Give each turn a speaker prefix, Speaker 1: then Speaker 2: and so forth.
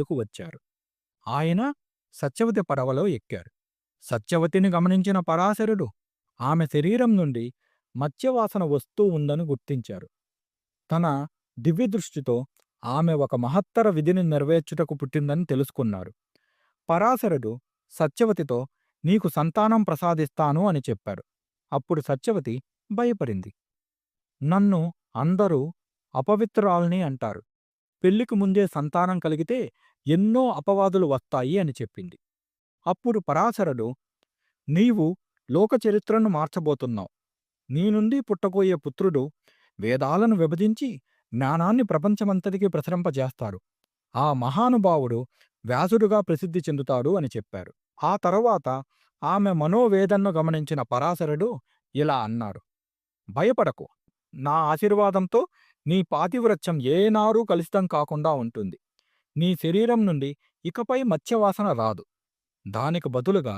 Speaker 1: వచ్చారు. ఆయన సత్యవతి పడవలో ఎక్కారు. సత్యవతిని గమనించిన పరాశరుడు ఆమె శరీరం నుండి మత్స్యవాసన వస్తూ ఉందని గుర్తించారు. తన దివ్యదృష్టితో ఆమె ఒక మహత్తర విధిని నెరవేర్చుటకు పుట్టిందని తెలుసుకున్నారు. పరాశరుడు సత్యవతితో నీకు సంతానం ప్రసాదిస్తాను అని చెప్పారు. అప్పుడు సత్యవతి భయపడింది. నన్ను అందరూ అపవిత్రాల్ని అంటారు. పెళ్ళికి ముందే సంతానం కలిగితే ఎన్నో అపవాదులు వస్తాయి అని చెప్పింది. అప్పుడు పరాశరుడు నీవు లోక చరిత్రను మార్చబోతున్నావు. నీ నుండి పుట్టబోయే పుత్రుడు వేదాలను విభజించి జ్ఞానాన్ని ప్రపంచమంతటికీ ప్రసరింపజేస్తారు ఆ మహానుభావుడు వ్యాసుడుగా ప్రసిద్ధి చెందుతాడు అని చెప్పారు. ఆ తరువాత ఆమె మనోవేదన్ను గమనించిన పరాశరుడు ఇలా అన్నారు. భయపడకు. నా ఆశీర్వాదంతో నీ పాతివ్రత్యం ఏనారూ కలుషితం కాకుండా ఉంటుంది. నీ శరీరం నుండి ఇకపై మత్స్యవాసన రాదు. దానికి బదులుగా